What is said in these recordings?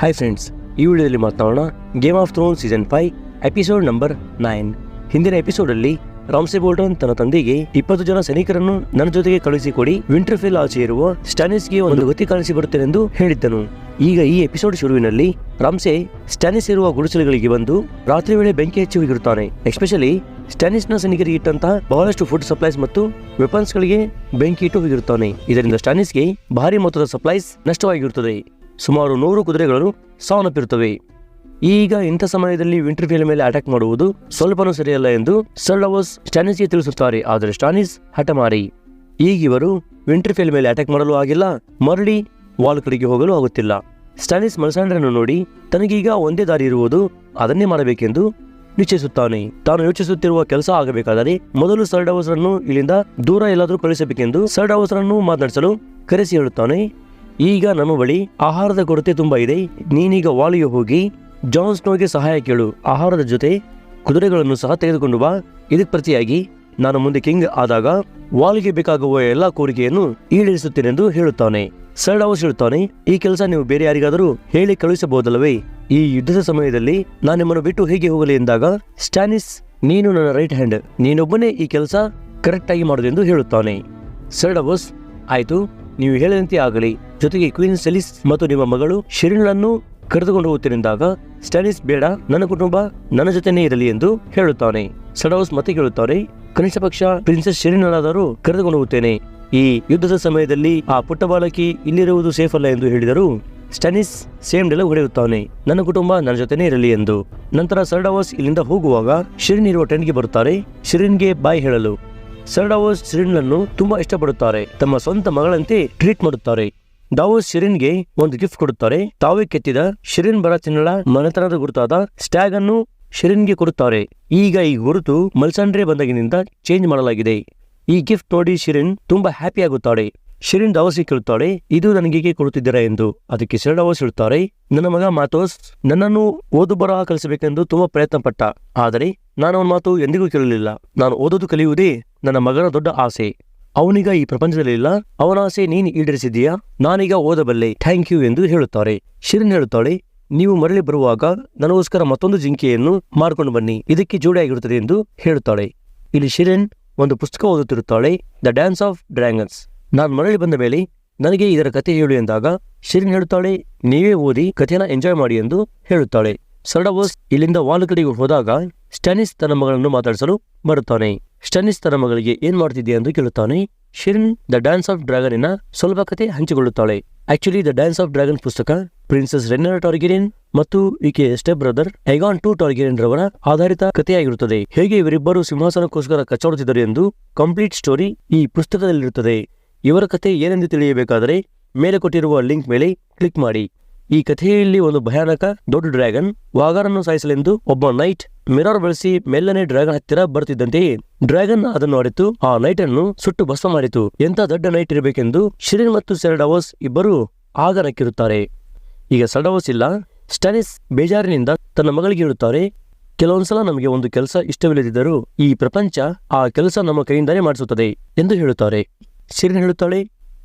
Hi friends ಈ ವಿಡಿಯೋದಲ್ಲಿ ಮಾತನಾಡೋಣ game of throne season five episode number nine ಹಿಂದಿನ ಎಪಿಸೋಡಲ್ಲಿ ರಾಮ್ಸೆ ಬೋಲ್ಟನ್ ತನ್ನ ತಂದೆಗೆ ಇಪ್ಪತ್ತು ಜನ ಸೈನಿಕರನ್ನು ನನ್ನ ಜೊತೆಗೆ ಕಳುಹಿಸಿಕೊಡಿ ವಿಂಟರ್ಫೆಲ್ ಆಚೆ ಇರುವ ಸ್ಟಾನಿಸ್ಗೆ ಒಂದು ಗತಿ ಕಾಣಿಸಿ ಬರುತ್ತೇನೆಂದು ಹೇಳಿದ್ದನು. ಈಗ ಈ ಎಪಿಸೋಡ್ ಶುರುವಿನಲ್ಲಿ ರಾಮ್ಸೆ ಸ್ಟಾನಿಸ್ ಇರುವ ಗುಡಿಸಲುಗಳಿಗೆ ಬಂದು ರಾತ್ರಿ ವೇಳೆ ಬೆಂಕಿ ಹಚ್ಚಿ ಹೋಗಿರುತ್ತಾನೆ ಎಸ್ಪೆಷಲಿ ಸ್ಟಾನಿಸ್ನ ಸೈನಿಕರಿಗೆ ಇಟ್ಟಂತಹ ಬಹಳಷ್ಟು ಫುಡ್ ಸಪ್ಲೈಸ್ ಮತ್ತು ವೆಪನ್ಸ್ ಗಳಿಗೆ ಬೆಂಕಿ ಇಟ್ಟು ಹೋಗಿರುತ್ತಾನೆ ಇದರಿಂದ ಸ್ಟಾನಿಸ್ಗೆ ಭಾರಿ ಮೊತ್ತದ ಸಪ್ಲೈಸ್ ನಷ್ಟವಾಗಿರುತ್ತದೆ. ಸುಮಾರು ನೂರು ಕುದುರೆಗಳು ಸಾವನ್ನಪ್ಪಿರುತ್ತವೆ. ಈಗ ಇಂಥ ಸಮಯದಲ್ಲಿ ವಿಂಟರ್ಫೀಲ್ ಮೇಲೆ ಅಟ್ಯಾಕ್ ಮಾಡುವುದು ಸ್ವಲ್ಪನೂ ಸರಿಯಲ್ಲ ಎಂದು ಸರ್ಡವಸ್ ಸ್ಟಾನಿಸ್ಗೆ ತಿಳಿಸುತ್ತಾರೆ. ಆದರೆ ಸ್ಟಾನಿಸ್ ಹಠಮಾರಿ. ಈಗ ಇವರು ವಿಂಟರ್ಫೀಲ್ ಮೇಲೆ ಅಟ್ಯಾಕ್ ಮಾಡಲು ಆಗಿಲ್ಲ, ಮರಳಿ ವಾಲ್ ಕಡೆಗೆ ಹೋಗಲು ಆಗುತ್ತಿಲ್ಲ. ಸ್ಟಾನಿಸ್ ಮನಸಾಂಡ್ರನ್ನು ನೋಡಿ ತನಗೀಗ ಒಂದೇ ದಾರಿ ಇರುವುದು ಅದನ್ನೇ ಮಾಡಬೇಕೆಂದು ನಿಶ್ಚಯಿಸುತ್ತಾನೆ. ತಾನು ಯೋಚಿಸುತ್ತಿರುವ ಕೆಲಸ ಆಗಬೇಕಾದರೆ ಮೊದಲು ಸರ್ಡವಸ್ರನ್ನು ಇಲ್ಲಿಂದ ದೂರ ಎಲ್ಲಾದರೂ ಕಳಿಸಬೇಕೆಂದು ಹೌಸ್ರನ್ನು ಮಾತನಾಡಿಸಲು ಕರೆಸಿ ಹೇಳುತ್ತಾನೆ. ಈಗ ನಮ್ಮ ಬಳಿ ಆಹಾರದ ಕೊರತೆ ತುಂಬಾ ಇದೆ. ನೀನೀಗ ವಾಲಿಗೆ ಹೋಗಿ ಜಾನ್ ಸ್ನೋಗೆ ಸಹಾಯ ಕೇಳು. ಆಹಾರದ ಜೊತೆ ಕುದುರೆಗಳನ್ನು ಸಹ ತೆಗೆದುಕೊಂಡು ಬಾ. ಇದಕ್ಕೆ ಪ್ರತಿಯಾಗಿ ನಾನು ಮುಂದೆ ಕಿಂಗ್ ಆದಾಗ ವಾಲ್ಗೆ ಬೇಕಾಗುವ ಎಲ್ಲ ಕೋರಿಕೆಯನ್ನು ಈಡೇರಿಸುತ್ತೇನೆಂದು ಹೇಳುತ್ತಾನೆ. ಸರ್ಡಾವಸ್ ಹೇಳುತ್ತಾನೆ, ಈ ಕೆಲಸ ನೀವು ಬೇರೆ ಯಾರಿಗಾದರೂ ಹೇಳಿ ಕಳುಹಿಸಬಹುದಲ್ಲವೇ? ಈ ಯುದ್ಧದ ಸಮಯದಲ್ಲಿ ನಾನು ನಿಮ್ಮನ್ನು ಬಿಟ್ಟು ಹೇಗೆ ಹೋಗಲಿ ಎಂದಾಗ ಸ್ಟ್ಯಾನಿಸ್, ನೀನು ನನ್ನ ರೈಟ್ ಹ್ಯಾಂಡ್. ನೀನೊಬ್ಬನೇ ಈ ಕೆಲಸ ಕರೆಕ್ಟ್ ಆಗಿ ಮಾಡುವುದೆಂದು ಹೇಳುತ್ತಾನೆ ಸರ್ಡವಸ್ ಆಯ್ತು. ನೀವು ಹೇಳಿದಂತೆ ಆಗಲಿ, ಜೊತೆಗೆ ಕ್ವೀನ್ ಸೆಲಿಸ್ ಮತ್ತು ನಿಮ್ಮ ಮಗಳು ಶಿರಿನ್ಳನ್ನು ಕರೆದುಕೊಂಡು ಹೋಗುತ್ತಿರುವಾಗ ಸ್ಟಾನಿಸ್ ಬೇಡ, ನನ್ನ ಕುಟುಂಬ ನನ್ನ ಜೊತೆನೇ ಇರಲಿ ಎಂದು ಹೇಳುತ್ತಾನೆ. ಸಡೌಸ್ ಮತ್ತೆ ಕೇಳುತ್ತಾರೆ, ಕನಿಷ್ಠ ಪಕ್ಷ ಪ್ರಿನ್ಸೆಸ್ ಶಿರಿನಳಾದರೂ ಕರೆದುಕೊಂಡು ಹೋಗುತ್ತೇನೆ. ಈ ಯುದ್ಧದ ಸಮಯದಲ್ಲಿ ಆ ಪುಟ್ಟ ಬಾಲಕಿ ಇಲ್ಲಿರುವುದು ಸೇಫ್ ಅಲ್ಲ ಎಂದು ಹೇಳಿದರು ಸ್ಟಾನಿಸ್ ಸೇಮ್ ಡೆಲ ಹೊಡೆಯುತ್ತಾನೆ. ನನ್ನ ಕುಟುಂಬ ನನ್ನ ಜೊತೆನೇ ಇರಲಿ ಎಂದು. ನಂತರ ಸರ್ಡಾವಸ್ ಇಲ್ಲಿಂದ ಹೋಗುವಾಗ ಶಿರಿನ್ ಇರುವ ಟೆಂಟ್ಗೆ ಬರುತ್ತಾರೆ. ಶಿರಿನ್ಗೆ ಬಾಯ್ ಹೇಳಲು. ಸರ್ಡಾವೋಸ್ ಶಿರಿನ್ಲನ್ನು ತುಂಬಾ ಇಷ್ಟಪಡುತ್ತಾರೆ. ತಮ್ಮ ಸ್ವಂತ ಮಗಳಂತೆ ಟ್ರೀಟ್ ಮಾಡುತ್ತಾರೆ. ದಾವೋಸ್ ಶಿರಿನ್ಗೆ ಒಂದು ಗಿಫ್ಟ್ ಕೊಡುತ್ತಾರೆ. ತಾವೇ ಕೆತ್ತಿದ ಶಿರಿನ್ ಬರ ತಿನ್ನಳ ಮನೆತನದ ಗುರುತಾದ ಸ್ಟ್ಯಾಗ್ ಅನ್ನು ಶಿರಿನ್ಗೆ ಕೊಡುತ್ತಾರೆ. ಈಗ ಈ ಗುರುತು ಮಲ್ಸಾಂಡ್ರೆ ಬಂದಾಗಿನಿಂದ ಚೇಂಜ್ ಮಾಡಲಾಗಿದೆ. ಈ ಗಿಫ್ಟ್ ನೋಡಿ ಶಿರಿನ್ ತುಂಬಾ ಹ್ಯಾಪಿ ಆಗುತ್ತಾಳೆ ಶಿರಿನ್ ದಾವೋಸ್ಗೆ ಕೇಳುತ್ತಾಳೆ, ಇದು ನನಗೀಗೆ ಕೊಡುತ್ತಿದ್ದೀರಾ ಎಂದು? ಅದಕ್ಕೆ ಶಿರಡಾವೋಸ್ ಹೇಳುತ್ತಾರೆ, ನನ್ನ ಮಗ ಮಾತೋಸ್ ನನ್ನನ್ನು ಓದು ಬರಹ ಕಲಿಸಬೇಕೆಂದು ತುಂಬಾ ಪ್ರಯತ್ನ ಪಟ್ಟ ಆದರೆ ನಾನು ಅವನ ಮಾತು ಎಂದಿಗೂ ಕೇಳಲಿಲ್ಲ. ನಾನು ಓದೋದು ಕಲಿಯುವುದೇ ನನ್ನ ಮಗನ ದೊಡ್ಡ ಆಸೆ. ಅವನೀಗ ಈ ಪ್ರಪಂಚದಲ್ಲಿಲ್ಲ ಅವನ ಆಸೆ ನೀನು ಈಡೇರಿಸಿದ್ದೀಯಾ? ನಾನೀಗ ಓದಬಲ್ಲೆ. ಥ್ಯಾಂಕ್ ಯು ಎಂದು ಹೇಳುತ್ತಾರೆ. ಶಿರಿನ್ ಹೇಳುತ್ತಾಳೆ, ನೀವು ಮರಳಿ ಬರುವಾಗ ನನಗೋಸ್ಕರ ಮತ್ತೊಂದು ಜಿಂಕೆಯನ್ನು ಮಾರ್ಕೊಂಡು ಬನ್ನಿ. ಇದಕ್ಕೆ ಜೋಡಿಯಾಗಿರುತ್ತದೆ ಎಂದು ಹೇಳುತ್ತಾಳೆ. ಇಲ್ಲಿ ಶಿರಿನ್ ಒಂದು ಪುಸ್ತಕ ಓದುತ್ತಿರುತ್ತಾಳೆ, ದ ಡ್ಯಾನ್ಸ್ ಆಫ್ ಡ್ರ್ಯಾಗನ್ಸ್. ನಾನು ಮರಳಿ ಬಂದ ಮೇಲೆ ನನಗೆ ಇದರ ಕಥೆ ಹೇಳು ಎಂದಾಗ ಶಿರಿನ್ ಹೇಳುತ್ತಾಳೆ, ನೀವೇ ಓದಿ ಕಥೆನ ಎಂಜಾಯ್ ಮಾಡಿ ಎಂದು ಹೇಳುತ್ತಾಳೆ. ಸರ್ಡವೋಸ್ ಇಲ್ಲಿಂದ ವಾಲ್ ಕಡೆಗೆ ಹೋದಾಗ ಸ್ಟಾನಿಸ್ ತನ್ನ ಮಗಳನ್ನು ಮಾತಾಡಿಸಲು ಬರುತ್ತಾನೆ ಸ್ಟಾನಿಸ್ ತನ್ನ ಮಗಳಿಗೆ ಏನ್ ಮಾಡ್ತಿದ್ದೆ ಎಂದು ಕೇಳುತ್ತಾನೆ. ಶಿರಿನ್ ದ ಡ್ಯಾನ್ಸ್ ಆಫ್ ಡ್ರ್ಯಾಗನಿನ ಸ್ವಲ್ಪ ಕಥೆ ಹಂಚಿಕೊಳ್ಳುತ್ತಾಳೆ. Actually the dance of dragon ಪುಸ್ತಕ ಪ್ರಿನ್ಸೆಸ್ ರೆನ್ನರ್ ಟಾರ್ಗೆರಿನ್ ಮತ್ತು ಈಕೆ step brother Aegon two Targaryen ರವರ ಆಧಾರಿತ ಕಥೆಯಾಗಿರುತ್ತದೆ. ಹೇಗೆ ಇವರಿಬ್ಬರು ಸಿಂಹಾಸನಕ್ಕೋಸ್ಕರ ಕಚ್ಚಾಡುತ್ತಿದ್ದರು ಎಂದು ಕಂಪ್ಲೀಟ್ ಸ್ಟೋರಿ ಈ ಪುಸ್ತಕದಲ್ಲಿರುತ್ತದೆ. ಇವರ ಕಥೆ ಏನೆಂದು ತಿಳಿಯಬೇಕಾದರೆ ಮೇಲೆ ಕೊಟ್ಟಿರುವ ಲಿಂಕ್ ಮೇಲೆ ಕ್ಲಿಕ್ ಮಾಡಿ. ಈ ಕಥೆಯಲ್ಲಿ ಒಂದು ಭಯಾನಕ ದೊಡ್ಡ ಡ್ರ್ಯಾಗನ್ ವಾಗರನ್ನು ಸಾಯಿಸಲೆಂದು ಒಬ್ಬ ನೈಟ್ ಮಿರರ್ ಬಳಸಿ ಮೆಲ್ಲನೆ ಡ್ರ್ಯಾಗನ್ ಹತ್ತಿರ ಬರ್ತಿದ್ದಂತೆಯೇ ಡ್ರ್ಯಾಗನ್ ಅದನ್ನು ಅರಿತು ಆ ನೈಟ್ ಅನ್ನು ಸುಟ್ಟು ಭಸ್ಮ ಮಾಡಿತು. ಎಂತ ದೊಡ್ಡ ನೈಟ್ ಇರಬೇಕೆಂದು ಶಿರಿನ್ ಮತ್ತು ಸೆರಡವಸ್ ಇಬ್ಬರು ಆಗ ನಕ್ಕಿರುತ್ತಾರೆ ಈಗ ಸಡವಸ್ ಇಲ್ಲ. ಸ್ಟಾನಿಸ್ ಬೇಜಾರಿನಿಂದ ತನ್ನ ಮಗಳಿಗೆ ಇರುತ್ತಾರೆ ಕೆಲವೊಂದ್ಸಲ ನಮಗೆ ಒಂದು ಕೆಲಸ ಇಷ್ಟವಿಲ್ಲದಿದ್ದರೂ ಈ ಪ್ರಪಂಚ ಆ ಕೆಲಸ ನಮ್ಮ ಕೈಯಿಂದಲೇ ಮಾಡಿಸುತ್ತದೆ ಎಂದು ಹೇಳುತ್ತಾರೆ. ಶಿರಿನ್ ಹೇಳುತ್ತಾಳೆ,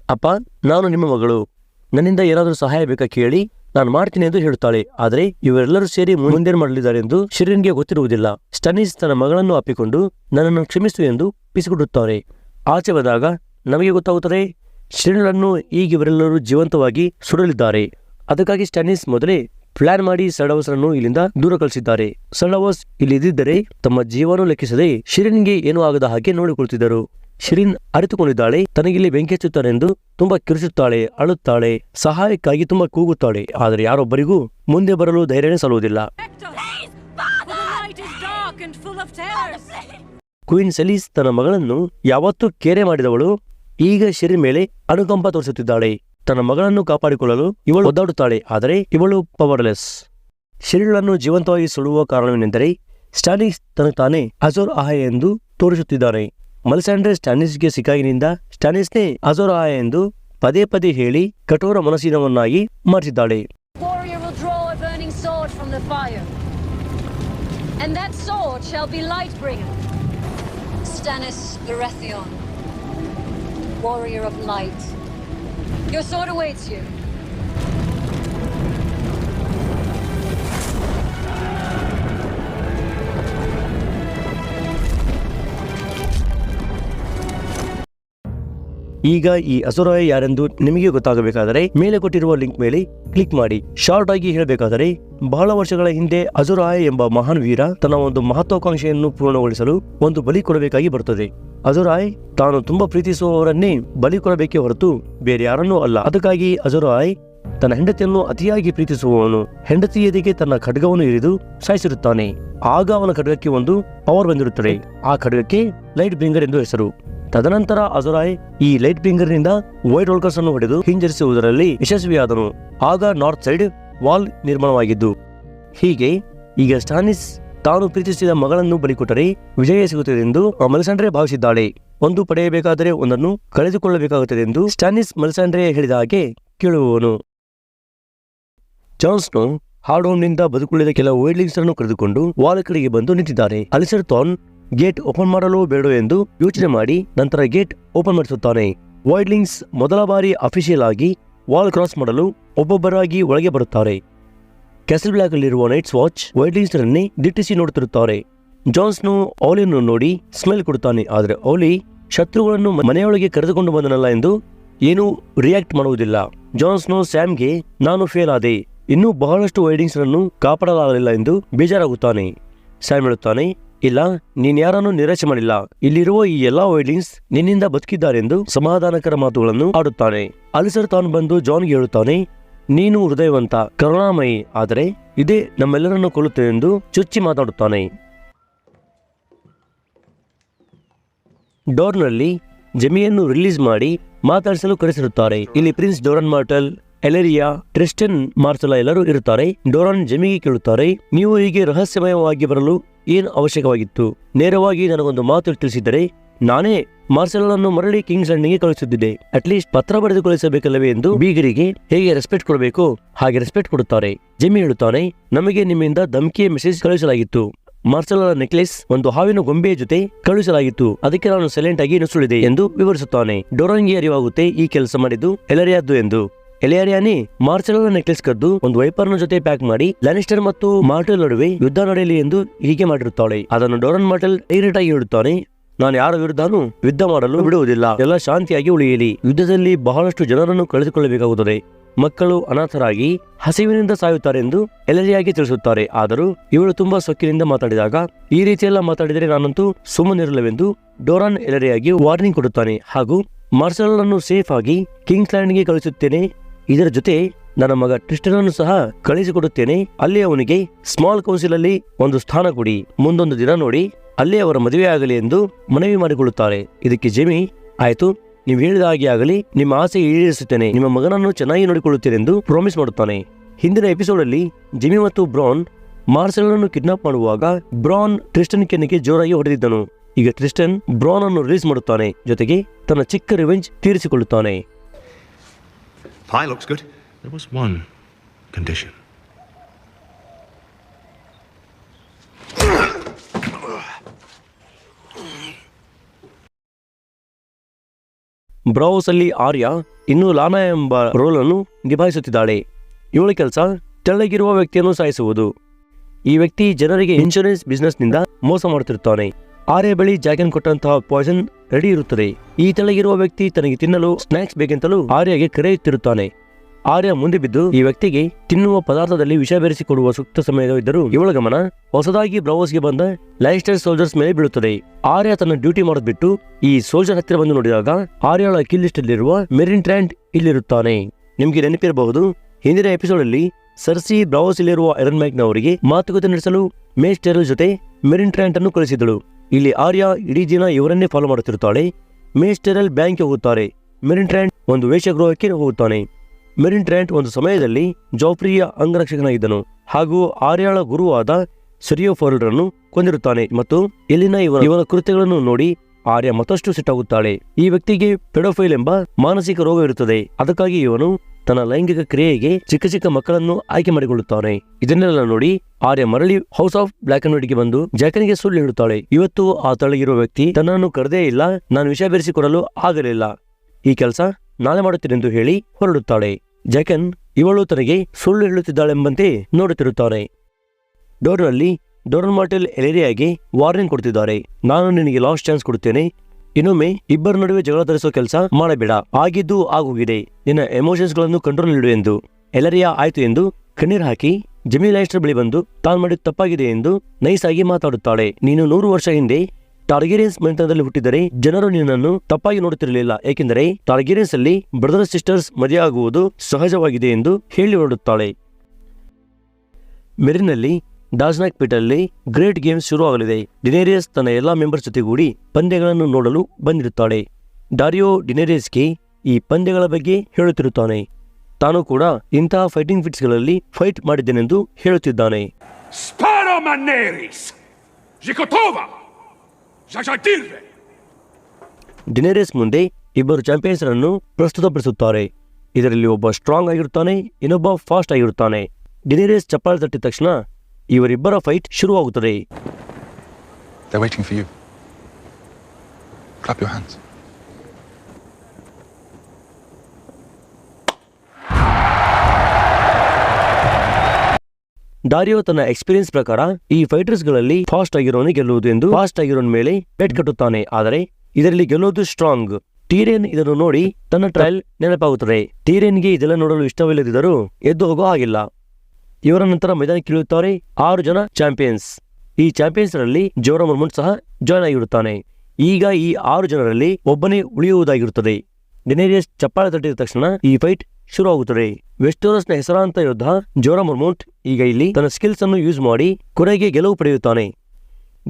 ಅಪ್ಪ, ನಾನು ನಿಮ್ಮ ಮಗಳು. ನನ್ನಿಂದ ಏನಾದರೂ ಸಹಾಯ ಬೇಕಾ ಕೇಳಿ, ನಾನು ಮಾಡ್ತೀನಿ ಎಂದು ಹೇಳುತ್ತಾಳೆ. ಆದರೆ ಇವರೆಲ್ಲರೂ ಸೇರಿ ಮುಂದೇನು ಮಾಡಲಿದ್ದಾರೆ ಎಂದು ಶಿರಿನ್ಗೆ ಗೊತ್ತಿರುವುದಿಲ್ಲ. ಸ್ಟನೀಸ್ ತನ್ನ ಮಗಳನ್ನು ಅಪ್ಪಿಕೊಂಡು ನನ್ನನ್ನು ಕ್ಷಮಿಸು ಎಂದು ಪಿಸಿಕೊಡುತ್ತಾರೆ ಆಚೆ ಬಂದಾಗ ನಮಗೆ ಗೊತ್ತಾಗುತ್ತದೆ ಶಿರಿನನ್ನು ಈಗ ಇವರೆಲ್ಲರೂ ಜೀವಂತವಾಗಿ ಸುಡಲಿದ್ದಾರೆ. ಅದಕ್ಕಾಗಿ ಸ್ಟಾನಿಸ್ ಮೊದಲೇ ಪ್ಲಾನ್ ಮಾಡಿ ಸಡವಸ್ರನ್ನು ಇಲ್ಲಿಂದ ದೂರ ಕಳಿಸಿದ್ದಾರೆ. ಸಡವಸ್ ಇಲ್ಲಿದ್ದರೆ ತಮ್ಮ ಜೀವನೂ ಲೆಕ್ಕಿಸದೆ ಶಿರಿನ್ಗೆ ಏನೂ ಆಗದ ಹಾಗೆ ನೋಡಿಕೊಳ್ತಿದ್ದರು. ಶಿರಿನ್ ಅರಿತುಕೊಂಡಿದ್ದಾಳೆ. ತನಗಿಲ್ಲಿ ಬೆಂಕಿ ಹಚ್ಚುತ್ತಾನೆಂದು ತುಂಬಾ ಕಿರಿಸುತ್ತಾಳೆ ಅಳುತ್ತಾಳೆ, ಸಹಾಯಕ್ಕಾಗಿ ತುಂಬಾ ಕೂಗುತ್ತಾಳೆ. ಆದರೆ ಯಾರೊಬ್ಬರಿಗೂ ಮುಂದೆ ಬರಲು ಧೈರ್ಯನೇ ಸಲ್ಲುವುದಿಲ್ಲ. ಕ್ವೀನ್ ಸೆಲೀಸ್ ತನ್ನ ಮಗಳನ್ನು ಯಾವತ್ತೂ ಕೇರೆ ಮಾಡಿದವಳು. ಈಗ ಶಿರಿನ್ ಮೇಲೆ ಅನುಕಂಪ ತೋರಿಸುತ್ತಿದ್ದಾಳೆ. ತನ್ನ ಮಗಳನ್ನು ಕಾಪಾಡಿಕೊಳ್ಳಲು ಇವಳು ಒದ್ದಾಡುತ್ತಾಳೆ. ಆದರೆ ಇವಳು ಪವರ್ಲೆಸ್ ಶಿರಿಳನ್ನು ಜೀವಂತವಾಗಿ ಸುಡುವ ಕಾರಣವೇನೆಂದರೆ ಸ್ಟಾನಿಸ್ ತನ್ನ ತಾನೇ ಅಜೋರ್ ಅಹಯ ಎಂದು ತೋರಿಸುತ್ತಿದ್ದಾನೆ. ಮಲಿಸಾಂಡ್ರೆ ಸ್ಟಾನಿಸ್ಗೆ ಸಿಕ್ಕಾಗಿನಿಂದ ಸ್ಟಾನಿಸ್ನೇ ಅಜೋರಾಯ ಎಂದು ಪದೇ ಪದೇ ಹೇಳಿ ಕಠೋರ ಮನಸ್ಸಿನವನ್ನಾಗಿ ಮಾಡಿಸಿದ್ದಾಳೆ. ಈಗ ಈ ಅಸುರಾಯ ಯಾರೆಂದು ನಿಮಗೆ ಗೊತ್ತಾಗಬೇಕಾದರೆ ಮೇಲೆ ಕೊಟ್ಟಿರುವ ಲಿಂಕ್ ಮೇಲೆ ಕ್ಲಿಕ್ ಮಾಡಿ. ಶಾರ್ಟ್ ಆಗಿ ಹೇಳಬೇಕಾದರೆ ಬಹಳ ವರ್ಷಗಳ ಹಿಂದೆ ಅಜುರಾಯ ಎಂಬ ಮಹಾನ್ ವೀರ ತನ್ನ ಒಂದು ಮಹತ್ವಾಕಾಂಕ್ಷೆಯನ್ನು ಪೂರ್ಣಗೊಳಿಸಲು ಒಂದು ಬಲಿ ಕೊಡಬೇಕಾಗಿ ಬರುತ್ತದೆ. ಅಜುರಾಯ್ ತಾನು ತುಂಬಾ ಪ್ರೀತಿಸುವವರನ್ನೇ ಬಲಿ ಕೊಡಬೇಕೆ ಹೊರತು ಬೇರೆ ಯಾರನ್ನೂ ಅಲ್ಲ. ಅದಕ್ಕಾಗಿ ಅಜುರಾಯ್ ತನ್ನ ಹೆಂಡತಿಯನ್ನು ಅತಿಯಾಗಿ ಪ್ರೀತಿಸುವವನು ಹೆಂಡತಿ ತನ್ನ ಖಡ್ಗವನ್ನು ಇರಿದು ಸಾಯಿಸಿರುತ್ತಾನೆ. ಆಗ ಅವನ ಖಡ್ಗಕ್ಕೆ ಒಂದು ಪವರ್ ಬಂದಿರುತ್ತದೆ. ಆ ಖಡ್ಗಕ್ಕೆ ಲೈಟ್ ಬ್ರಿಂಗರ್ ಎಂದು ಹೆಸರು. ತದನಂತರ ಅಜುರಾಯ್ ಈ ಲೈಟ್ ಬ್ರಿಂಗರ್ನಿಂದ ವೈಟ್ ಹೋಲ್ಕರ್ಸ್ ಅನ್ನು ಹೊಡೆದು ಹಿಂಜರಿಸುವುದರಲ್ಲಿ ಯಶಸ್ವಿಯಾದನು. ಆಗ ನಾರ್ತ್ ಸೈಡ್ ವಾಲ್ ನಿರ್ಮಾಣವಾಗಿದ್ದು, ಹೀಗೆ ಈಗ ಸ್ಟಾನಿಸ್ ತಾನು ಪ್ರೀತಿಸಿದ ಮಗಳನ್ನು ಬಲಿಕೊಟ್ಟರೆ ವಿಜಯ ಸಿಗುತ್ತದೆ ಎಂದು ಮಲ್ಸಾಂಡ್ರೆ ಭಾವಿಸಿದ್ದಾಳೆ. ಒಂದು ಪಡೆಯಬೇಕಾದರೆ ಒಂದನ್ನು ಕಳೆದುಕೊಳ್ಳಬೇಕಾಗುತ್ತದೆ ಎಂದು ಸ್ಟಾನಿಸ್ ಮಲ್ಸಾಂಡ್ರೆ ಹೇಳಿದ ಹಾಗೆ ಕೇಳುವವನು. ಜಾನ್ಸ್ನು ಹಾರ್ಡ್ನಿಂದ ಬದುಕುಳಿದ ಕೆಲ ವೈಲ್ಡ್ಲಿಂಗ್ಸ್ ಅನ್ನು ಕರೆದುಕೊಂಡು ವಾಲ್ ಕಡೆಗೆ ಬಂದು ನಿಂತಿದ್ದಾರೆ ಅಲಿಸರ್ ಥಾನ್ ಗೇಟ್ ಓಪನ್ ಮಾಡಲು ಬೇಡ ಎಂದು ಯೋಚನೆ ಮಾಡಿ ನಂತರ ಗೇಟ್ ಓಪನ್ ಮಾಡಿಸುತ್ತಾನೆ. ವೈಡ್ಲಿಂಗ್ಸ್ ಮೊದಲ ಬಾರಿ ಅಫಿಷಿಯಲ್ ಆಗಿ ವಾಲ್ ಕ್ರಾಸ್ ಮಾಡಲು ಒಬ್ಬೊಬ್ಬರಾಗಿ ಒಳಗೆ ಬರುತ್ತಾರೆ. ಕ್ಯಾಸಲ್ ಬ್ಲಾಕ್ ಅಲ್ಲಿರುವ ನೈಟ್ಸ್ ವಾಚ್ ವೈಡ್ಲಿಂಗ್ಸ್ ರನ್ನೇ ದಿಟ್ಟಿಸಿ ನೋಡುತ್ತಿರುತ್ತಾರೆ. ಜಾನ್ಸ್ನು ಓಲಿಯನ್ನು ನೋಡಿ ಸ್ಮೆಲ್ ಕೊಡುತ್ತಾನೆ, ಆದರೆ ಓಲಿ ಶತ್ರುಗಳನ್ನು ಮನೆಯೊಳಗೆ ಕರೆದುಕೊಂಡು ಬಂದನಲ್ಲ ಎಂದು ಏನೂ ರಿಯಾಕ್ಟ್ ಮಾಡುವುದಿಲ್ಲ. ಜಾನ್ಸ್ನು ಸ್ಯಾಮ್ಗೆ, ನಾನು ಫೇಲ್ ಆದೆ. ಇನ್ನೂ ಬಹಳಷ್ಟು ವೈಡಿಂಗ್ಸ್ ಕಾಪಾಡಲಾಗಲಿಲ್ಲ ಎಂದು ಬೇಜಾರಾಗುತ್ತಾನೆ. ಸ್ಯಾಮ್ ಹೇಳುತ್ತಾನೆ ಇಲ್ಲ, ನೀನ್ ಯಾರನ್ನು ನಿರಾಶೆ ಮಾಡಿಲ್ಲ. ಇಲ್ಲಿರುವ ಈ ಎಲ್ಲಾ ವೈಲಿನ್ಸ್ ನಿನ್ನಿಂದ ಬದುಕಿದ್ದಾರೆಂದು ಸಮಾಧಾನಕರ ಮಾತುಗಳನ್ನು ಆಡುತ್ತಾನೆ. ಅಲಿಸರ್ ತಾನು ಬಂದು ಜಾನ್ಗೆ ಹೇಳುತ್ತಾನೆ, ನೀನು ಹೃದಯವಂತ, ಕರುಣಾಮಯಿ, ಆದರೆ ಇದೇ ನಮ್ಮೆಲ್ಲರನ್ನು ಕೊಲ್ಲುತ್ತೆ ಎಂದು ಚುಚ್ಚಿ ಮಾತಾಡುತ್ತಾನೆ. ಡೋರ್ನಲ್ಲಿ ಜಮಿಯನ್ನು ರಿಲೀಸ್ ಮಾಡಿ ಮಾತಾಡಿಸಲು ಕರೆಸಿರುತ್ತಾರೆ. ಇಲ್ಲಿ ಪ್ರಿನ್ಸ್ ಡೋರನ್ ಮಾರ್ಟಲ್ ಎಲೆರಿಯಾ, ಟ್ರಿಸ್ಟನ್ ಮಾರ್ಸಲ ಎಲ್ಲರೂ ಇರುತ್ತಾರೆ. ಡೋರಾನ್ ಜಮಿಗೆ ಕೇಳುತ್ತಾರೆ, ನೀವು ಹೀಗೆ ರಹಸ್ಯಮಯವಾಗಿ ಬರಲು ಏನು ಅವಶ್ಯಕವಾಗಿತ್ತು? ನೇರವಾಗಿ ನನಗೊಂದು ಮಾತು ತಿಳಿಸಿದರೆ ನಾನೇ ಮಾರ್ಸೆಲನ್ನು ಮರಳಿ ಕಿಂಗ್ಸ್ ಲ್ಯಾಂಡ್ಗೆ ಕಳುಹಿಸುತ್ತಿದ್ದೆ ಅಟ್ಲೀಸ್ಟ್ ಪತ್ರ ಬರೆದು ಕಳುಹಿಸಬೇಕಲ್ಲವೇ ಎಂದು ಬೀಗರಿಗೆ ಹೇಗೆ ರೆಸ್ಪೆಕ್ಟ್ ಕೊಡಬೇಕು? ಹಾಗೆ ರೆಸ್ಪೆಕ್ಟ್ ಕೊಡುತ್ತಾರೆ. ಜಿಮ್ಮಿ ಹೇಳುತ್ತಾನೆ, ನಮಗೆ ನಿಮ್ಮಿಂದ ಧಮಕಿಯ ಮೆಸೇಜ್ ಕಳುಹಿಸಲಾಗಿತ್ತು. ಮಾರ್ಸೆಲರ ನೆಕ್ಲೆಸ್ ಒಂದು ಹಾವಿನ ಗೊಂಬೆಯ ಜೊತೆ ಕಳುಹಿಸಲಾಗಿತ್ತು. ಅದಕ್ಕೆ ನಾನು ಸೈಲೆಂಟ್ ಆಗಿ ನುಸುಳಿದೆ ಎಂದು ವಿವರಿಸುತ್ತಾನೆ. ಡೊರಂಗಿ ಅರಿವಾಗುತ್ತೆ, ಈ ಕೆಲಸ ಮಾಡಿದ್ದು ಎಲ್ಲರಿಯಾದ್ದು ಎಂದು. ಎಲೆಯಾರಿಯಾನೇ ಮಾರ್ಸೆಲರ ನೆಕ್ಲೆಸ್ ಕದ್ದು ಒಂದು ವೈಪರ್ನ ಜೊತೆ ಪ್ಯಾಕ್ ಮಾಡಿ ಲನಿಸ್ಟರ್ ಮತ್ತು ಮಾರ್ಟಲ್ ನಡುವೆ ಯುದ್ಧ ನಡೆಯಲಿ ಎಂದು ಹೀಗೆ ಮಾಡಿರುತ್ತಾಳೆ. ಅದನ್ನು ಡೋರನ್ ಮಾರ್ಟಲ್ ಡೈರೆಕ್ಟ್ ಆಗಿ ಹೇಳುತ್ತಾನೆ, ನಾನು ಯಾರ ವಿರುದ್ಧನೂ ಯುದ್ಧ ಮಾಡಲು ಬಿಡುವುದಿಲ್ಲ. ಎಲ್ಲ ಶಾಂತಿಯಾಗಿ ಉಳಿಯಲಿ. ಯುದ್ಧದಲ್ಲಿ ಬಹಳಷ್ಟು ಜನರನ್ನು ಕಳೆದುಕೊಳ್ಳಬೇಕಾಗುತ್ತದೆ. ಮಕ್ಕಳು ಅನಾಥರಾಗಿ ಹಸಿವಿನಿಂದ ಸಾಯುತ್ತಾರೆ ಎಂದು ಎಲರಿಯಾಗಿ ತಿಳಿಸುತ್ತಾರೆ. ಆದರೂ ಇವಳು ತುಂಬಾ ಸೊಕ್ಕಿನಿಂದ ಮಾತಾಡಿದಾಗ, ಈ ರೀತಿಯೆಲ್ಲ ಮಾತಾಡಿದರೆ ನಾನಂತೂ ಸುಮ್ಮನಿರಲವೆಂದು ಡೋರಾನ್ ಎಲರಿಯಾಗಿ ವಾರ್ನಿಂಗ್ ಕೊಡುತ್ತಾನೆ. ಹಾಗೂ ಮಾರ್ಸಲ್ ಅನ್ನು ಸೇಫ್ ಆಗಿ ಕಿಂಗ್ಸ್ ಲ್ಯಾಂಡ್ಗೆ ಕಳಿಸುತ್ತೇನೆ ಇದರ ಜೊತೆ ನನ್ನ ಮಗ ಟ್ರಿಸ್ಟನ್ ಅನ್ನು ಸಹ ಕಳಿಸಿಕೊಡುತ್ತೇನೆ. ಅಲ್ಲಿ ಅವನಿಗೆ ಸ್ಮಾಲ್ ಕೌನ್ಸಿಲ್ ಅಲ್ಲಿ ಒಂದು ಸ್ಥಾನ ಕೊಡಿ. ಮುಂದೊಂದು ದಿನ ನೋಡಿ, ಅಲ್ಲಿ ಅವರ ಮದುವೆ ಆಗಲಿ ಎಂದು ಮನವಿ ಮಾಡಿಕೊಳ್ಳುತ್ತಾರೆ. ಇದಕ್ಕೆ ಜೆಮಿ, ಆಯಿತು, ನೀವು ಹೇಳಿದ ಹಾಗೆ ಆಗಲಿ, ನಿಮ್ಮ ಆಸೆ ಈಡೇರಿಸುತ್ತೇನೆ. ನಿಮ್ಮ ಮಗನನ್ನು ಚೆನ್ನಾಗಿ ನೋಡಿಕೊಳ್ಳುತ್ತೇನೆ ಎಂದು ಪ್ರಾಮಿಸ್ ಮಾಡುತ್ತಾನೆ. ಹಿಂದಿನ ಎಪಿಸೋಡ್ ಅಲ್ಲಿ ಜಿಮಿ ಮತ್ತು ಬ್ರಾನ್ ಮಾರ್ಸೆಲನ್ನು ಕಿಡ್ನಾಪ್ ಮಾಡುವಾಗ ಬ್ರಾನ್ ಟ್ರಿಸ್ಟನ್ ಕೆನ್ನಿಗೆ ಜೋರಾಗಿ ಹೊಡೆದಿದ್ದನು. ಈಗ ಟ್ರಿಸ್ಟನ್ ಬ್ರಾನ್ ಅನ್ನು ರಿಲೀಸ್ ಮಾಡುತ್ತಾನೆ, ಜೊತೆಗೆ ತನ್ನ ಚಿಕ್ಕ ರಿವೆಂಜ್ ತೀರಿಸಿಕೊಳ್ಳುತ್ತಾನೆ. Pie looks good. There was one condition. Braavos ಅಲ್ಲಿ ಆರ್ಯ ಇನ್ನು ಲಾನಾ ಎಂಬ ರೋಲ್ ಅನ್ನು ನಿಭಾಯಿಸುತ್ತಿದ್ದಾಳೆ ಇವಳ ಕೆಲಸ ತೆಳ್ಳಗಿರುವ ವ್ಯಕ್ತಿಯನ್ನು ಸಾಯಿಸುವುದು ಈ ವ್ಯಕ್ತಿ ಜನರಿಗೆ ಇನ್ಶೂರೆನ್ಸ್ ಬಿಸ್ನೆಸ್ನಿಂದ ಮೋಸ ಮಾಡುತ್ತಿರುತ್ತಾನೆ ಆರ್ಯ ಬಳಿ ಜಾಗನ್ ಕೊಟ್ಟಂತಹ ಪಾಯ್ಸನ್ ರೆಡಿ ಇರುತ್ತದೆ. ಈ ತೆಳಗಿರುವ ವ್ಯಕ್ತಿ ತನಗೆ ತಿನ್ನಲು ಸ್ನಾಕ್ಸ್ ಬೇಕೆಂತಲೂ ಆರ್ಯಗೆ ಕರೆಯುತ್ತಿರುತ್ತಾನೆ. ಆರ್ಯ ಮುಂದೆ ಬಿದ್ದು ಈ ವ್ಯಕ್ತಿಗೆ ತಿನ್ನುವ ಪದಾರ್ಥದಲ್ಲಿ ವಿಷ ಬೆರೆಸಿಕೊಡುವ ಸೂಕ್ತ ಸಮಯವಿದ್ದರೂ ಇವಳ ಗಮನ ಹೊಸದಾಗಿ ಬ್ರೌಸ್ಗೆ ಬಂದ ಲೈಸ್ಟರ್ ಸೋಲ್ಜರ್ಸ್ ಮೇಲೆ ಬೀಳುತ್ತದೆ. ಆರ್ಯ ತನ್ನ ಡ್ಯೂಟಿ ಮಾಡೋದ್ ಬಿಟ್ಟು ಈ ಸೋಲ್ಜರ್ ಹತ್ತಿರ ಬಂದು ನೋಡಿದಾಗ ಆರ್ಯಳ ಕಿಲ್ ಲಿಸ್ಟ್ ಅಲ್ಲಿರುವ ಮೆರಿನ್ ಟ್ರ್ಯಾಂಡ್ ಇಲ್ಲಿರುತ್ತಾನೆ. ನಿಮ್ಗೆ ನೆನಪಿರಬಹುದು, ಹಿಂದಿನ ಎಪಿಸೋಡ್ ಅಲ್ಲಿ ಸರ್ಸಿ ಬ್ರೌಸ್ ಇಲ್ಲಿರುವ ಎರನ್ ಮ್ಯಾಕ್ನವರಿಗೆ ಮಾತುಕತೆ ನಡೆಸಲು ಮೇಸ್ಟೆರಲ್ ಜೊತೆ ಮೆರಿನ್ ಟ್ರ್ಯಾಂಟ್ ಅನ್ನು ಕಳಿಸಿದಳು ಇಲ್ಲಿ ಆರ್ಯ ಇಡೀ ದಿನ ಇವರನ್ನೇ ಫಾಲೋ ಮಾಡುತ್ತಿರುತ್ತಾಳೆ. ಮೇಸ್ಟೆರಲ್ ಬ್ಯಾಂಕ್ಗೆ ಹೋಗುತ್ತಾರೆ. ಮೆರಿನ್ ಟ್ರ್ಯಾಂಟ್ ಒಂದು ವೇಷಗೃಹಕ್ಕೆ ಹೋಗುತ್ತಾನೆ. ಮೆರಿನ್ ಟ್ರ್ಯಾಂಟ್ ಒಂದು ಸಮಯದಲ್ಲಿ ಜೋಫ್ರಿಯ ಅಂಗರಕ್ಷಕನಾಗಿದ್ದನು. ಹಾಗೂ ಆರ್ಯಾಳ ಗುರುವಾದ ಸರಿಯೋ ಫೋರ್ಲ್ರನ್ನು ಕೊಂದಿರುತ್ತಾನೆ ಮತ್ತು ಇಲ್ಲಿನ ಇವನ ಇವನ ಕೃತ್ಯಗಳನ್ನು ನೋಡಿ ಆರ್ಯ ಮತ್ತಷ್ಟು ಸಿಟ್ಟಾಗುತ್ತಾಳೆ. ಈ ವ್ಯಕ್ತಿಗೆ ಪೆಡೋಫೈಲ್ ಎಂಬ ಮಾನಸಿಕ ರೋಗ ಇರುತ್ತದೆ. ಅದಕ್ಕಾಗಿ ಇವನು ತನ್ನ ಲೈಂಗಿಕ ಕ್ರಿಯೆಗೆ ಚಿಕ್ಕ ಚಿಕ್ಕ ಮಕ್ಕಳನ್ನು ಆಯ್ಕೆ ಮಾಡಿಕೊಳ್ಳುತ್ತಾನೆ. ಇದನ್ನೆಲ್ಲ ನೋಡಿ ಆರ್ಯ ಮರಳಿ ಹೌಸ್ ಆಫ್ ಬ್ಲಾಕ್ ಅಂಡ್ ವೈಟ್ಗೆ ಬಂದು ಜಾಕನಿಗೆ ಸುಳ್ಳು ಹೇಳುತ್ತಾಳೆ. ಇವತ್ತು ಆ ತಳಗಿರುವ ವ್ಯಕ್ತಿ ತನ್ನನ್ನು ಕರೆದೇ ಇಲ್ಲ, ನಾನು ವಿಷಯ ಬೆರೆಸಿಕೊಡಲು ಆಗಲಿಲ್ಲ. ಈ ಕೆಲಸ ನಾಳೆ ಮಾಡುತ್ತೇನೆಂದು ಹೇಳಿ ಹೊರಡುತ್ತಾಳೆ. ಜಾಕನ್ ಇವಳು ತನಗೆ ಸುಳ್ಳು ಹೇಳುತ್ತಿದ್ದಾಳೆಂಬಂತೆ ನೋಡುತ್ತಿರುತ್ತಾನೆ ಡೋರ್ನಲ್ಲಿ ಡೋರ್ನ್ ಮಾರ್ಟೆಲ್ ಎಲೆರಿಯಾಗೆ ವಾರ್ನಿಂಗ್ ಕೊಡುತ್ತಿದ್ದಾರೆ ನಾನು ನಿನಗೆ ಲಾಸ್ಟ್ ಚಾನ್ಸ್ ಕೊಡುತ್ತೇನೆ. ಇನ್ನೊಮ್ಮೆ ಇಬ್ಬರ ನಡುವೆ ಜಗಳ ತರಿಸೋ ಕೆಲಸ ಮಾಡಬೇಡ. ಆಗಿದ್ದು ಆಗೋಗಿದೆ. ನಿನ್ನ ಎಮೋಷನ್ಸ್ಗಳನ್ನು ಕಂಟ್ರೋಲ್ ಇಡು ಎಂದು. ಎಲ್ಲರಿಯಾ ಆಯ್ತು ಎಂದು ಕಣ್ಣೀರು ಹಾಕಿ ಜಮಿ ಲೈಸ್ಟರ್ ಬಳಿ ಬಂದು ತಾನು ಮಾಡಿದ ತಪ್ಪಾಗಿದೆ ಎಂದು ನೈಸ್ ಆಗಿ ಮಾತಾಡುತ್ತಾಳೆ. ನೀನು ನೂರು ವರ್ಷ ಹಿಂದೆ ಟಾರ್ಗೆರಿಯನ್ಸ್ ಮನೆತನದಲ್ಲಿ ಹುಟ್ಟಿದರೆ ಜನರು ನಿನ್ನನ್ನು ತಪ್ಪಾಗಿ ನೋಡುತ್ತಿರಲಿಲ್ಲ. ಏಕೆಂದರೆ ಟಾರ್ಗೆರಿಯನ್ಸ್ ಅಲ್ಲಿ ಬ್ರದರ್ ಸಿಸ್ಟರ್ಸ್ ಮದುವೆಯಾಗುವುದು ಸಹಜವಾಗಿದೆ ಎಂದು ಹೇಳಿ ಹೊರಡುತ್ತಾಳೆ. ಮೆರಿನಲ್ಲಿ ಡಾಜ್ನಾಕ್ ಪೀಟಲ್ಲಿ ಗ್ರೇಟ್ ಗೇಮ್ಸ್ ಶುರುವಾಗಲಿದೆ. ಡಿನೇರಿಯಸ್ ತನ್ನ ಎಲ್ಲಾ ಮೆಂಬರ್ಸ್ ಜೊತೆಗೂಡಿ ಪಂದ್ಯಗಳನ್ನು ನೋಡಲು ಬಂದಿರುತ್ತಾಳೆ. ಡಾರಿಯೋ ಡಿನೇರಿಯಸ್ಗೆ ಈ ಪಂದ್ಯಗಳ ಬಗ್ಗೆ ಹೇಳುತ್ತಿರುತ್ತಾನೆ. ತಾನು ಕೂಡ ಇಂತಹ ಫೈಟಿಂಗ್ ಫಿಟ್ಸ್ಗಳಲ್ಲಿ ಫೈಟ್ ಮಾಡಿದ್ದೇನೆಂದು ಹೇಳುತ್ತಿದ್ದಾನೆ! ಡಿನೇರಿಯಸ್ ಮುಂದೆ ಇಬ್ಬರು ಚಾಂಪಿಯನ್ಸ್ರನ್ನು ಪ್ರಸ್ತುತಪಡಿಸುತ್ತಾರೆ. ಇದರಲ್ಲಿ ಒಬ್ಬ ಸ್ಟ್ರಾಂಗ್ ಆಗಿರುತ್ತಾನೆ ಇನ್ನೊಬ್ಬ ಫಾಸ್ಟ್ ಆಗಿರುತ್ತಾನೆ. ಡಿನೇರಿಯಸ್ ಚಪ್ಪಾಳೆ ತಟ್ಟಿದ ತಕ್ಷಣ ಇವರಿಬ್ಬರ ಫೈಟ್ ಶುರುವಾಗುತ್ತದೆ. ದಾರಿಯೋ. ಡಾರಿಯೋ ತನ್ನ ಎಕ್ಸ್ಪೀರಿಯನ್ಸ್ ಪ್ರಕಾರ ಈ ಫೈಟರ್ಸ್ಗಳಲ್ಲಿ ಫಾಸ್ಟ್ ಆಗಿರೋನು ಗೆಲ್ಲುವುದು ಎಂದು ಫಾಸ್ಟ್ ಆಗಿರೋನ್ ಮೇಲೆ ಬೆಟ್ ಕಟ್ಟುತ್ತಾನೆ. ಆದರೆ ಇದರಲ್ಲಿ ಗೆಲ್ಲುವುದು ಸ್ಟ್ರಾಂಗ್ ಟೀರೇನ್ ಇದನ್ನು ನೋಡಿ ತನ್ನ ಟ್ರಯಲ್ ನೆನಪಾಗುತ್ತದೆ. ಟೀರೇನ್ಗೆ ಇದೆಲ್ಲ ನೋಡಲು ಇಷ್ಟವಿಲ್ಲದಿದ್ದರೂ ಎದ್ದು ಹೋಗೋ ಹಾಗಿಲ್ಲ. ಇವರ ನಂತರ ಮೈದಾನಕ್ಕೆ ಇಳಿಯುತ್ತಾರೆ ಆರು ಜನ ಚಾಂಪಿಯನ್ಸ್. ಈ ಚಾಂಪಿಯನ್ಸ್ನಲ್ಲಿ ಜೋರ ಮುರ್ಮುಂಟ್ ಸಹ ಜಾಯ್ನ್ ಆಗಿರುತ್ತಾನೆ. ಈಗ ಈ ಆರು ಜನರಲ್ಲಿ ಒಬ್ಬನೇ ಉಳಿಯುವುದಾಗಿರುತ್ತದೆ. ಡಿನೇರಿಯಸ್ ಚಪ್ಪಾಳೆ ತಟ್ಟಿದ ತಕ್ಷಣ ಈ ಫೈಟ್ ಶುರುವಾಗುತ್ತದೆ. ವೆಸ್ಟೋರಸ್ನ ಹೆಸರಾಂತ ಯೋಧ ಜೋರಾ ಮುರ್ಮುಂಟ್ ಈಗ ಇಲ್ಲಿ ತನ್ನ ಸ್ಕಿಲ್ಸ್ ಅನ್ನು ಯೂಸ್ ಮಾಡಿ ಕೊನೆಗೆ ಗೆಲುವು ಪಡೆಯುತ್ತಾನೆ.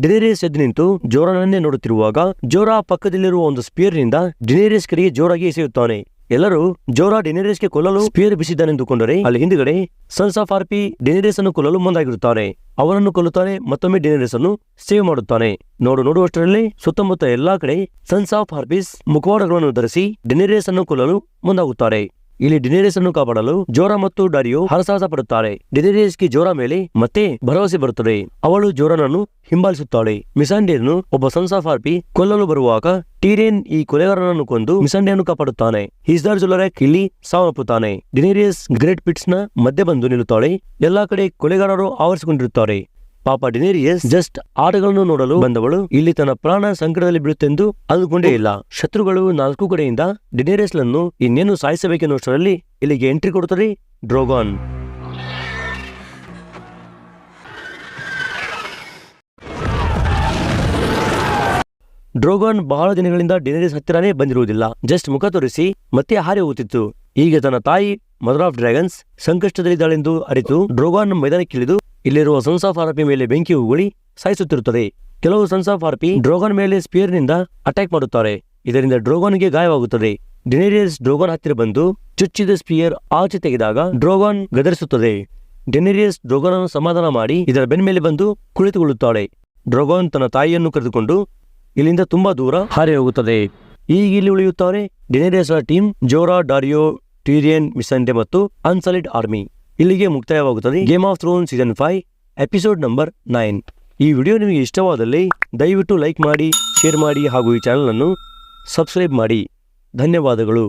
ಡಿನೇರಿಯಸ್ ಎದ್ದು ನಿಂತು ಜೋರಾನನ್ನೇ ನೋಡುತ್ತಿರುವಾಗ ಜೋರಾ ಪಕ್ಕದಲ್ಲಿರುವ ಒಂದು ಸ್ಪಿಯರ್ನಿಂದ ಡಿನೇರಿಯಸ್ ಕಡೆಗೆ ಜೋರಾಗಿ ಎಸೆಯುತ್ತಾನೆ. ಎಲ್ಲರೂ ಜೋರಾ ಡಿನೇರಿಯಸ್ಗೆ ಕೊಲ್ಲಲು ಸ್ಪಿಯರ್ ಬಿಸಿದ್ದಾನೆಂದುಕೊಂಡರೆ ಅಲ್ಲಿ ಹಿಂದುಗಡೆ ಸನ್ಸ್ ಆಫ್ ಆರ್ಪಿ ಡೆನಿರೇಸ್ ಅನ್ನು ಕೊಲ್ಲಲು ಮುಂದಾಗಿರುತ್ತಾರೆ. ಅವರನ್ನು ಕೊಲ್ಲುತ್ತಾರೆ, ಮತ್ತೊಮ್ಮೆ ಡೆನಿರೇಸ್ ಅನ್ನು ಸೇವ್ ಮಾಡುತ್ತಾನೆ. ನೋಡು ನೋಡುವಷ್ಟರಲ್ಲಿ ಸುತ್ತಮುತ್ತ ಎಲ್ಲಾ ಕಡೆ ಸನ್ಸ್ ಆಫ್ ಹಾರ್ಪಿಸ್ ಮುಖವಾಡಗಳನ್ನು ಧರಿಸಿ ಡೆನಿರೇಸ್ ಅನ್ನು ಕೊಲ್ಲಲು ಮುಂದಾಗುತ್ತಾರೆ. ಇಲ್ಲಿ ಡಿನೇರಿಯಸ್ ಅನ್ನು ಕಾಪಾಡಲು ಜೋರಾ ಮತ್ತು ಡಾರಿಯು ಹರಸಾಹಸ ಪಡುತ್ತಾರೆ ಡಿನೇರಿಯಸ್ಗೆ ಜೋರಾ ಮೇಲೆ ಮತ್ತೆ ಭರವಸೆ ಬರುತ್ತದೆ. ಅವಳು ಜೋರನನ್ನು ಹಿಂಬಾಲಿಸುತ್ತಾಳೆ. ಮಿಸಾಂಡಿಯನ್ನು ಒಬ್ಬ ಸನ್ಸಾಫಾರ್ಪಿ ಕೊಲ್ಲಲು ಬರುವಾಗ ಟೀರೇನ್ ಈ ಕೊಲೆಗಾರನನ್ನು ಕೊಂದು ಮಿಸಾಂಡಿಯನ್ನು ಕಾಪಾಡುತ್ತಾನೆ. ಹಿಸ್ದಾರ್ ಜುಲರೆಕ್ ಇಲ್ಲಿ ಸಾವನ್ನಪ್ಪುತ್ತಾನೆ. ಡಿನೇರಿಯಸ್ ಗ್ರೇಟ್ ಪಿಟ್ಸ್ನ ಮಧ್ಯೆ ಬಂದು ನಿಲ್ಲುತ್ತಾಳೆ. ಎಲ್ಲಾ ಕಡೆ ಕೊಲೆಗಾರರು ಆವರಿಸಿಕೊಂಡಿರುತ್ತಾರೆ. ಪಾಪ ಡಿನೇರಿಯಸ್ ಜಸ್ಟ್ ಆಟಗಳನ್ನು ನೋಡಲು ಬಂದವಳು. ಇಲ್ಲಿ ತನ್ನ ಪ್ರಾಣ ಸಂಕಟದಲ್ಲಿ ಬೀಳುತ್ತೆಂದು ಅಂದುಕೊಂಡೇ ಇಲ್ಲ. ಶತ್ರುಗಳು ನಾಲ್ಕು ಕಡೆಯಿಂದ ಡಿನೇರಿಯಸ್ ಅನ್ನು ಇನ್ನೇನು ಸಾಯಿಸಬೇಕೆನ್ನುವಷ್ಟರಲ್ಲಿ ಇಲ್ಲಿಗೆ ಎಂಟ್ರಿ ಕೊಡುತ್ತದೆ ಡ್ರೋಗಾನ್. ಡ್ರೋಗಾನ್ ಬಹಳ ದಿನಗಳಿಂದ ಡಿನೇರಿಯಸ್ ಹತ್ತಿರನೇ ಬಂದಿರುವುದಿಲ್ಲ. ಜಸ್ಟ್ ಮುಖ ತೋರಿಸಿ ಮತ್ತೆ ಹಾರಿ ಹೋಗುತ್ತಿತ್ತು. ಈಗ ತನ್ನ ತಾಯಿ ಮದರ್ ಆಫ್ ಡ್ರ್ಯಾಗನ್ಸ್ ಸಂಕಷ್ಟದಲ್ಲಿದ್ದಾಳೆಂದು ಅರಿತು ಡ್ರೋಗಾನ್ ಮೈದಾನಕ್ಕಿಳಿದು ಇಲ್ಲಿರುವ ಸನ್ಸ್ ಆಫ್ ಆರ್ಪಿ ಮೇಲೆ ಬೆಂಕಿ ಉಗುಳಿ ಸಾಯಿಸುತ್ತಿರುತ್ತದೆ. ಕೆಲವು ಸನ್ಸ್ ಆಫ್ ಆರ್ಪಿ ಡ್ರೋಗನ್ ಮೇಲೆ ಸ್ಪಿಯರ್ನಿಂದ ಅಟ್ಯಾಕ್ ಮಾಡುತ್ತಾರೆ. ಇದರಿಂದ ಡ್ರೋಗಾನ್ಗೆ ಗಾಯವಾಗುತ್ತದೆ. ಡೆನೇರಿಯಸ್ ಡ್ರೋಗನ್ ಹತ್ತಿರ ಬಂದು ಚುಚ್ಚಿದ ಸ್ಪಿಯರ್ ಆಚೆ ತೆಗೆದಾಗ ಡ್ರೋಗನ್ ಗದರಿಸುತ್ತದೆ. ಡೆನೇರಿಯಸ್ ಡ್ರೋಗನ್ ಅನ್ನು ಸಮಾಧಾನ ಮಾಡಿ ಇದರ ಬೆನ್ನ ಮೇಲೆ ಬಂದು ಕುಳಿತುಕೊಳ್ಳುತ್ತಾಳೆ. ಡ್ರೋಗನ್ ತನ್ನ ತಾಯಿಯನ್ನು ಕರೆದುಕೊಂಡು ಇಲ್ಲಿಂದ ತುಂಬಾ ದೂರ ಹಾರಿ ಹೋಗುತ್ತದೆ ಈಗ ಇಲ್ಲಿ ಉಳಿಯುತ್ತಾರೆ ಡೆನೇರಿಯಸ್ನ ಟೀಮ್ ಜೋರಾ ಡಾರಿಯೋ, ಟೀರಿಯನ್ ಮಿಸಂಡೆ ಮತ್ತು ಅನ್ಸಲಿಡ್ ಆರ್ಮಿ. ಇಲ್ಲಿಗೆ ಮುಕ್ತಾಯವಾಗುತ್ತದೆ game of throne season five episode number nine ಈ ವಿಡಿಯೋ ನಿಮಗೆ ಇಷ್ಟವಾದಲ್ಲಿ ದಯವಿಟ್ಟು ಲೈಕ್ ಮಾಡಿ ಶೇರ್ ಮಾಡಿ ಹಾಗೂ ಈ ಚಾನಲನ್ನು ಸಬ್ಸ್ಕ್ರೈಬ್ ಮಾಡಿ. ಧನ್ಯವಾದಗಳು.